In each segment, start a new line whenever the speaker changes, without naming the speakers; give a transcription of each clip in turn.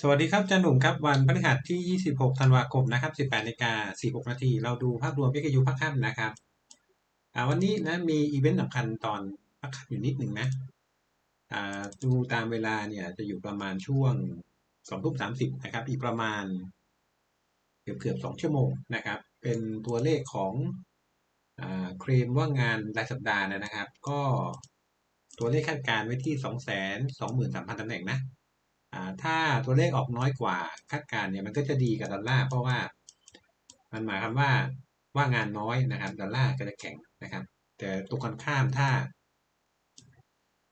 สวัสดีครับจันหนุ่มครับวันพฤหัสที่ 26 ธันวาคมนะครับ 18นาฬิกา46 นาทีเราดูภาพรวมวิกยุภาคค่ำนะครับวันนี้นะมีอีเวนต์สำคัญตอนภาคค่ำอยู่นิดหนึ่งนะดูตามเวลาเนี่ยจะอยู่ประมาณช่วง2ทุ่ม30 นะครับ อีกประมาณเกือบเกือบ2ชั่วโมงนะครับ เป็นตัวเลขของเคลมว่างานรายสัปดาห์นะครับ ก็ตัวเลขคาดการณ์ไว้ที่ 223,000ตำแหน่งนะ ถ้าตัวเลขออกน้อยกว่าคาดการณ์เนี่ยมันก็จะดีกับดอลลาร์เพราะว่ามันหมายความว่าว่างานน้อยนะครับดอลลาร์ก็จะแข็งนะครับ แต่ตัวกันข้ามถ้า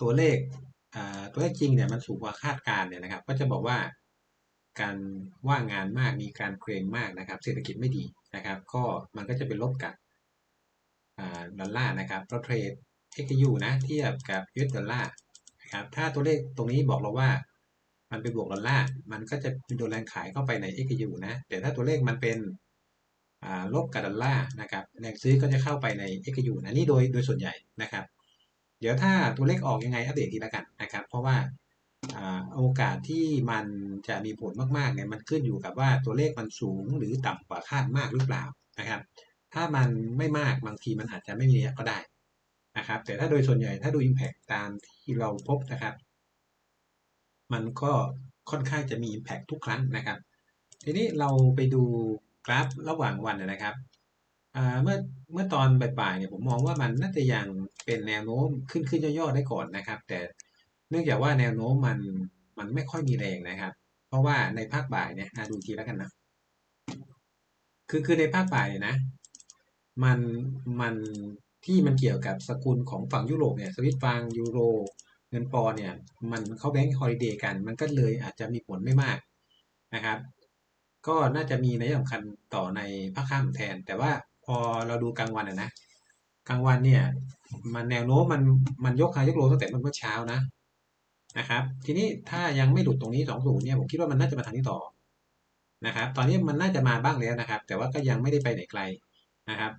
ตัวเลขตัวเลขจริงเนี่ยมันสูงกว่าคาดการณ์เนี่ยนะครับ ก็จะบอกว่าการว่างงานมากมีการเคลมมากนะครับ เศรษฐกิจไม่ดีนะครับ ก็มันก็จะเป็นลบกับดอลลาร์นะครับเราเทรด XU นะเทียบกับ US ดอลลาร์นะครับถ้าตัวเลขตรงนี้บอกเราว่า มันเป็นบวกดอลลาร์มันก็จะโดนแรงขายเข้าไปใน XU นะแต่ถ้าตัวเลขมันเป็นลบกับดอลลาร์นะครับแรงซื้อก็จะเข้าไปใน XU นะนี่โดยโดยส่วนใหญ่นะครับ เดี๋ยวถ้าตัวเลขออกยังไงอัปเดตทีละกันนะครับ เพราะว่าโอกาสที่มันจะมีผลมากๆเนี่ยมันขึ้นอยู่กับว่าตัวเลขมันสูงหรือต่ำกว่าคาดมากหรือเปล่านะครับ ถ้ามันไม่มากบางทีมันอาจจะไม่มีก็ได้นะครับ แต่ถ้าโดยส่วนใหญ่ถ้าดู Impact ตามที่เราพบนะครับ มันก็ค่อนข้างจะมี Impact ทุกครั้งนะครับ ทีนี้เราไปดูกราฟระหว่างวันนะครับเมื่อเมื่อตอนบ่ายๆเนี่ยผมมองว่ามันน่าจะยังเป็นแนวโน้มขึ้นขึ้นย่อๆได้ก่อนนะครับ แต่เนื่องจากว่าแนวโน้มมันมันไม่ค่อยมีแรงนะครับ เพราะว่าในภาคบ่ายเนี่ยดูทีแล้วกันนะคือคือในภาคบ่ายเนี่ยนะ มันมันที่มันเกี่ยวกับสกุลของฝั่งยุโรปเนี่ยสวิตฟังยูโร เงินปอเนี่ยมันเข้าแบงก์ฮอลิเดย์กัน มันก็เลยอาจจะมีผลไม่มากนะครับ ก็น่าจะมีในสำคัญต่อในภาคข้ามแทน แต่ว่าพอเราดูกลางวันนะกลางวันเนี่ย มันแนวโน้มมันมันยกไฮยกโลตั้งแต่เมื่อเช้านะนะครับ ทีนี้ถ้ายังไม่หลุดตรงนี้สองศูนย์เนี่ยผมคิดว่ามันน่าจะมาทางนี้ต่อนะครับ ตอนนี้มันน่าจะมาบ้างแล้วนะครับ แต่ว่าก็ยังไม่ได้ไปไหนไกลนะครับ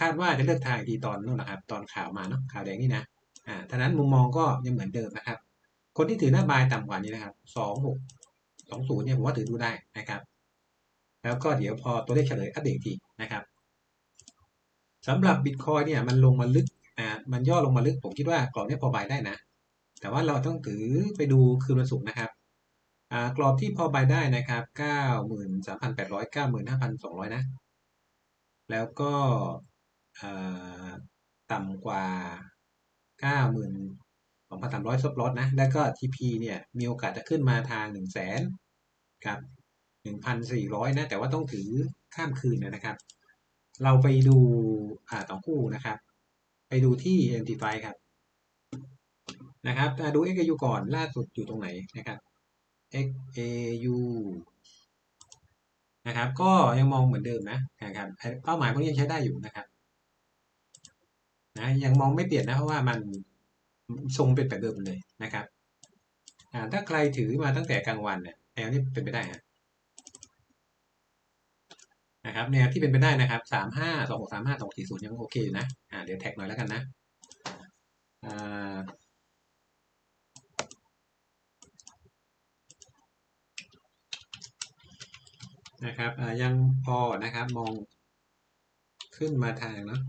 คาดว่าจะเลือกทางดีตอนนู้นนะครับ ตอนข่าวมาเนาะข่าวแดงนี่นะ อ่าท่านั้นมุมมองก็ยังเหมือนเดิมนะครับ คนที่ถือหน้าบายต่ำกว่านี้นะครับสองหกสองศูนย์เนี่ยผมว่าถือดูได้นะครับ แล้วก็เดี๋ยวพอตัวเลขเฉลยอัปเดตทีนะครับสำหรับบิตคอยเนี่ยมันลงมาลึกอ่ามันย่อลงมาลึกผมคิดว่ากรอบนี้พอบายได้นะ แต่ว่าเราต้องถือไปดูคืนวันศุกร์นะครับอ่ากรอบที่พอบายได้นะครับเก้าหมื่นสามพันแปดร้อยเก้าหมื่นห้าพันสองร้อยนะ แล้วก็อ่าต่ำกว่า เก้าหมื่นสองพันสามร้อยซบลอตนะ แล้วก็ TP เนี่ยมีโอกาสจะขึ้นมาทางหนึ่งแสนกับหนึ่งพันสี่ร้อยนะ แต่ว่าต้องถือข้ามคืนนะครับ เราไปดูอ่าต่อคู่นะครับ ไปดูที่ MT5 ครับนะครับดู XAU ก่อนล่าสุดอยู่ตรงไหนนะครับ XAU นะครับ ก็ยังมองเหมือนเดิมนะนะครับเป้าหมายพวกนี้ยังใช้ได้อยู่นะครับ นะยังมองไม่เปลี่ยนนะเพราะว่ามันทรงเป็นแบบเดิมเลยนะครับถ้าใครถือมาตั้งแต่กลางวันเนี่ยแนวนี้เป็นไปได้นะครับแนวที่เป็นไปได้นะครับสามห้าสองหกสามห้าสองสี่ศูนย์ยังโอเคอยู่นะอ่าเดี๋ยวแท็กหน่อยแล้วกันนะอ่านะครับยังพอนะครับมองขึ้นมาทางเนาะ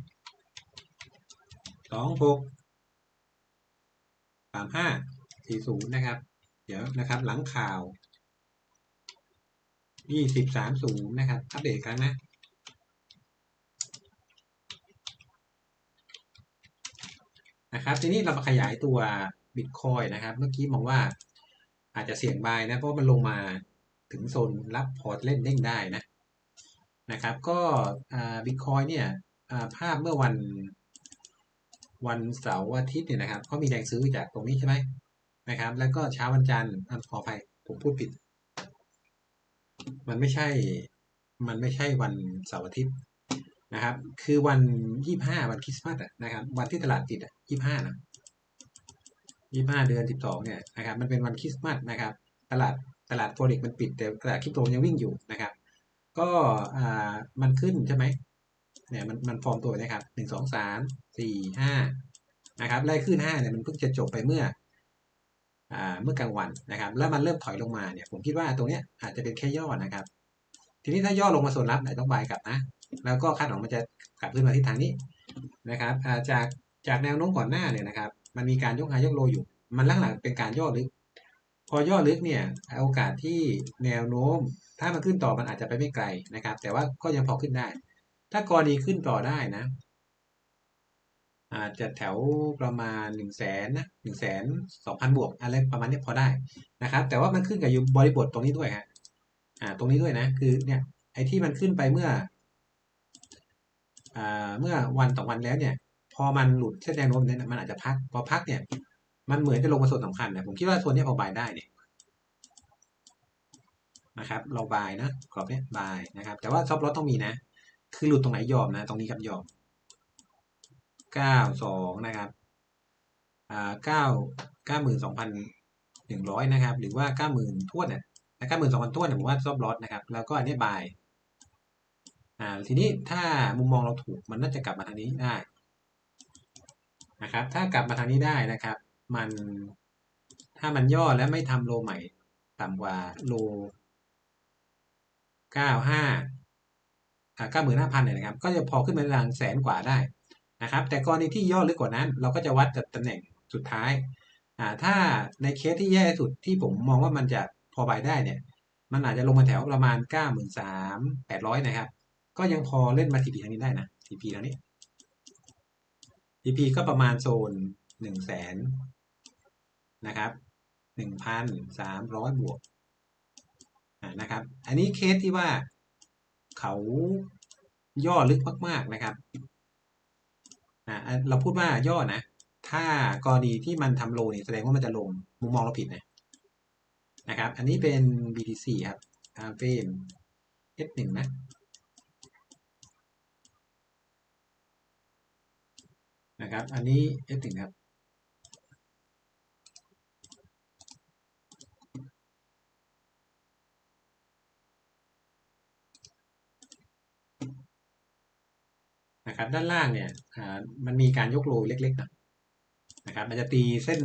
สองหกสามห้าสี่ศูนย์นะครับ เดี๋ยวนะครับ หลังข่าวยี่สิบสามศูนย์นะครับ อัปเดตครั้งนะนะครับ ทีนี้เรามาขยายตัวบิตคอยนะครับ เมื่อกี้มองว่าอาจจะเสี่ยงบายนะ เพราะมันลงมาถึงโซนรับพอร์ตเล่นเด้งได้นะนะครับ ก็บิตคอยเนี่ยภาพเมื่อวัน วันเสาร์อาทิตย์เนี่ยนะครับเขามีแรงซื้อจากตรงนี้ใช่ไหมนะครับ แล้วก็เช้าวันจันทร์ขออภัยผมพูดผิด มันไม่ใช่ มันไม่ใช่วันเสาร์อาทิตย์นะครับ คือวันยี่ห้าวันคริสต์มาสนะครับ วันที่ตลาดปิดอะยี่ห้านะยี่ห้าเดือนสิบสองเนี่ยนะครับ มันเป็นวันคริสต์มาสนะครับ ตลาดตลาดโฟเร็กมันปิดแต่ตลาดคริปโตยังวิ่งอยู่นะครับ ก็อ่ามันขึ้นใช่ไหม เนี่ยมันมันฟอร์มตัวนะครับหนึ่งสองสามสี่ห้านะครับไล่ขึ้นห้าเนี่ยมันเพิ่งจะจบไปเมื่ออ่าเมื่อกลางวันนะครับ แล้วมันเริ่มถอยลงมาเนี่ย ผมคิดว่าตรงเนี้ยอาจจะเป็นแค่ย่อนะครับ ทีนี้ถ้าย่อลงมาโซนรับไหนต้องบายกลับนะ แล้วก็คาดหวังมันจะกลับขึ้นมาที่ทางนี้นะครับาจากจากแนวโน้มก่อนหน้าเนี่ยนะครับ มันมีการยกไฮยกโลอยู่ มันลักษณะเป็นการย่อลึก พอย่อลึกเนี่ยโอกาสที่แนวโน้ม ถ้ามันขึ้นต่อมันอาจจะไปไม่ไกลนะครับ แต่ว่าก็ยังพอขึ้นได้ ถ้ากรณีขึ้นต่อได้นะ อาจจะแถวประมาณหนึ่งแสนนะหนึ่งแสนสองพันบวกอะไรประมาณนี้พอได้นะครับ แต่ว่ามันขึ้นกับอยู่บริบทตรงนี้ด้วยฮะอ่า ตรงนี้ด้วยนะ คือเนี่ยไอ้ที่มันขึ้นไปเมื่ออ่าเมื่อวันต่อวันแล้วเนี่ย พอมันหลุดเส้นแนวโน้มเนี่ยมันอาจจะพัก พอพักเนี่ย มันเหมือนจะลงมาส่วนสำคัญนะผมคิดว่าส่วนนี้พอบายได้เนี่ยนะครับ เราบายนะกรอบเนี้ยบายนะครับ แต่ว่าซอฟต์ลอตต้องมีนะ คือหลุดตรงไหนยอมนะ ตรงนี้ครับยอมเก้าสองนะครับอ่าเก้าเก้าหมื่นสองพันหนึ่งร้อยนะครับ หรือว่าเก้าหมื่นทวนเนี่ยเก้าหมื่นสองพันทวนเนี่ยผมว่าซอฟต์ลอตนะครับ แล้วก็อันนี้บายอ่าทีนี้ถ้ามุมมองเราถูกมันน่าจะกลับมาทางนี้ได้นะครับ ถ้ากลับมาทางนี้ได้นะครับ มันถ้ามันย่อและไม่ทำโลใหม่ ต่ำกว่าโลเก้าห้า เก้าหมื่นห้าพันเนี่ยนะครับ ก็จะพอขึ้นมาทางแสนกว่าได้นะครับ แต่กรณีที่ย่อลึกกว่านั้น เราก็จะวัดจากตำแหน่งสุดท้ายอ่าถ้าในเคสที่แย่สุดที่ผมมองว่ามันจะพอบายได้เนี่ยมันอาจจะลงมาแถวประมาณเก้าหมื่นะครับ ก็ยังพอเล่นมาทีพีทางนี้ได้นะทีพีทางนี้ทีพีก็ประมาณโซนหนึ่งแสนนะครับหนึ่งพันสามร้อยบวกนะครับ อันนี้เคสที่ว่า เขาย่อลึกมากๆนะครับเราพูดว่าย่อนะ ถ้ากรณีที่มันทำโลเนี่ยแสดงว่ามันจะลงมุมมองเราผิดนะนะครับ อันนี้เป็น BTC ครับทาเฟรม S1 นะนะครับ อันนี้ S1 ครับ นะครับ ด้านล่างเนี่ยมันมีการยกโลเล็กๆนะนะครับ มันจะตีเส้น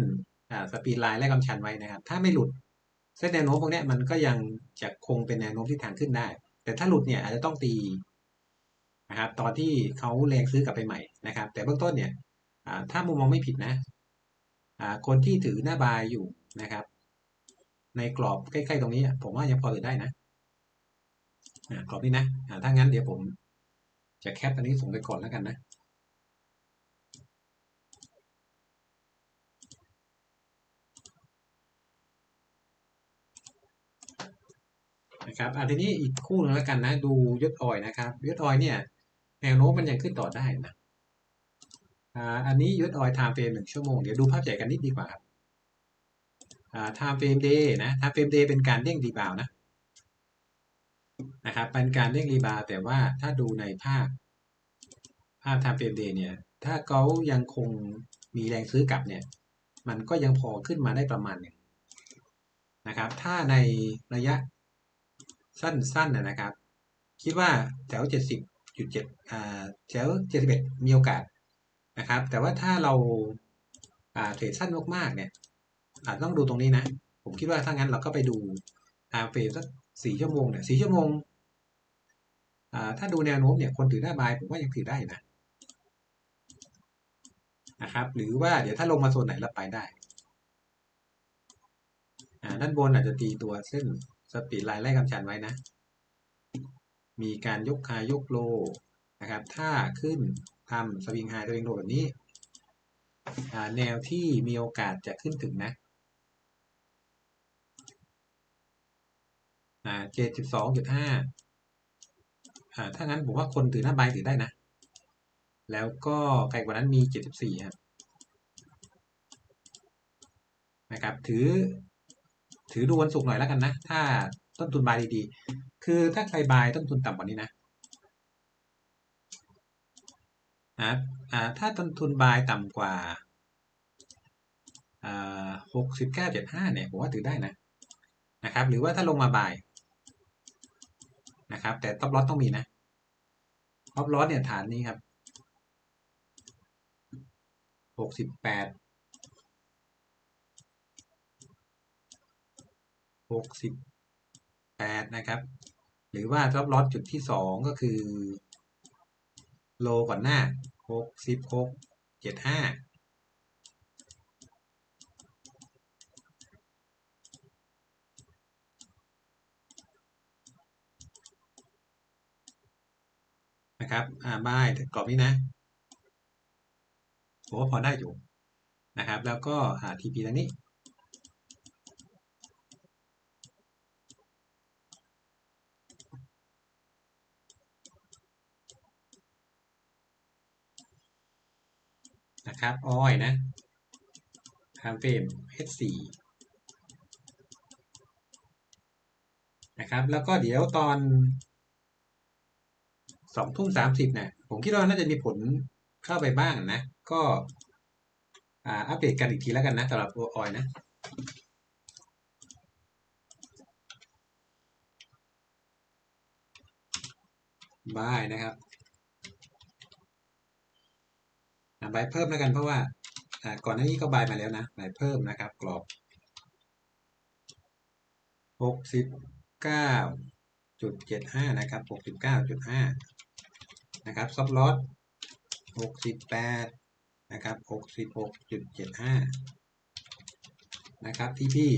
สปีดไลน์และกำชันไว้นะครับ ถ้าไม่หลุดเส้นแนวโน้มพวกนี้มันก็ยังจะคงเป็นแนวโน้มที่ทางขึ้นได้ แต่ถ้าหลุดเนี่ยอาจจะต้องตีนะครับ ตอนที่เขาแรงซื้อกลับไปใหม่นะครับ แต่เบื้องต้นเนี่ยถ้ามุมมองไม่ผิดนะคนที่ถือหน้าบายอยู่นะครับ ในกรอบใกล้ๆตรงนี้ ผมว่ายังพอถือได้นะกรอบนี้นะถ้างั้นเดี๋ยวผม จะแคปอันนี้ส่งไปก่อนแล้วกันนะนะครับอันทีนี้อีกคู่นึงแล้วกันนะ ดูยศออยนะครับยศออยเนี่ยแนวโน้มมันยังขึ้นต่อได้นะอ่าอันนี้ยศออยไทม์เฟรมหนึ่งชั่วโมงเดี๋ยวดูภาพใหญ่กันนิดดีกว่าครับอ่าไทม์เฟรมเดย์นะไทม์เฟรมเดย์เป็นการเด้งรีบาวนะ นะครับเป็นการเด้งรีบาวแต่ว่าถ้าดูในภาพ ภาพไทม์เฟรมเดย์เนี่ย ถ้าเขายังคงมีแรงซื้อกลับเนี่ย มันก็ยังพอขึ้นมาได้ประมาณหนึ่งนะครับ ถ้าในระยะสั้นๆนะครับ คิดว่าแถว 70.7อ่าแถว 71 มีโอกาสนะครับ แต่ว่าถ้าเราอ่าเทรดสั้นมากๆเนี่ยอาจต้องดูตรงนี้นะ ผมคิดว่าถ้างั้นเราก็ไปดูอาเฟรสัก สี่ชั่วโมงเนี่ยสี่ชั่วโมงอ่าถ้าดูแนวโน้มเนี่ยคนถือหน้บายผมว่ายังถือได้นะนะครับหรือว่าเดี๋ยวถ้าลงมาโซนไหนเราไปได้อ่าด้านบนอาจจะตีตัวเส้นสปีดไลน์ไล่กำชันไว้นะ มีการยกคายกโลนะครับ ถ้าขึ้นทำสวิงไฮสวิงโลแบบนี้ แนวที่มีโอกาสจะขึ้นถึงนะ เจ็ดสิบสองจุดห้าอ่าถ้างั้นผมว่าคนถือหน้าใบถือได้นะ แล้วก็ไกลกว่านั้นมีเจ็ดสิบสี่ครับนะครับถือ ถือดูวันศุกร์หน่อยแล้วกันนะ ถ้าต้นทุนบายดีๆ คือถ้าใครบายต้นทุนต่ำกว่านี้นะนะอ่าถ้าต้นทุนบายต่ำกว่าอ่าหกสิบเก้าเจ็ดห้าเนี่ยผมว่าถือได้นะนะครับ หรือว่าถ้าลงมาบาย นะครับ แต่ท็อปลอสต้องมีนะท็อปลอสเนี่ยฐานนี้ครับหกสิบแปดหกสิบแปดนะครับ หรือว่าท็อปลอสจุดที่สองก็คือ โลก่อนหน้าหกสิบหกเจ็ดห้า นะครับอ่าบายกรอบนี้นะผมว่าพอได้อยู่นะครับ แล้วก็หา TP ตรงนี้ นะครับอ้อยนะทม์เฟรม H4 นะครับ แล้วก็เดี๋ยวตอน สองทุ่มสามสิบเนี่ยผมคิดว่าน่าจะมีผลเข้าไปบ้างนะ ก็อ่าอัปเดตกันอีกทีแล้วกันนะสำหรับตัวออยนะบายนะครับบายเพิ่มแล้วกันเพราะว่าก่อนหน้านี้ก็บายมาแล้วนะบายเพิ่มนะครับ กรอบหกสิบเก้าจุดเจ็ดห้านะครับหกสิบเก้าจุดห้า นะครับซับลอสหกสิบแปดนะครับหกสิบหกจุดเจ็ดห้านะครับที่พี่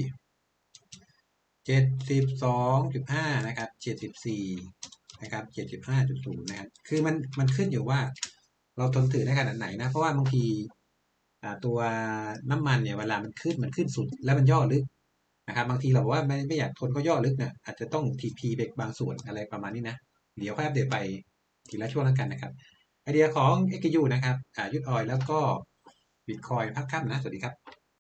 เจ็ดสิบสองจุดห้านะครับเจ็ดสิบสี่นะครับเจ็ดสิบห้าจุดศูนย์นะครับคือมันมันขึ้นอยู่ว่า เราทนถือได้ขนาดไหนนะ เพราะว่าบางทีตัวน้ำมันเนี่ยเวลามันขึ้นมันขึ้นสุด แล้วมันย่อลึกนะครับบางทีเราบอกว่าไม่ไม่อยากทนก็ย่อลึกเนี่ยอาจจะต้องทีพีเบรกบางส่วนอะไรประมาณนี้นะ เดี๋ยวค่อยอัปเดตไป ทีละช่วงแล้วกันนะครับ ไอเดียของ XU นะครับยุดออยแล้วก็บิตคอยพักค่ำนะ สวัสดีครับ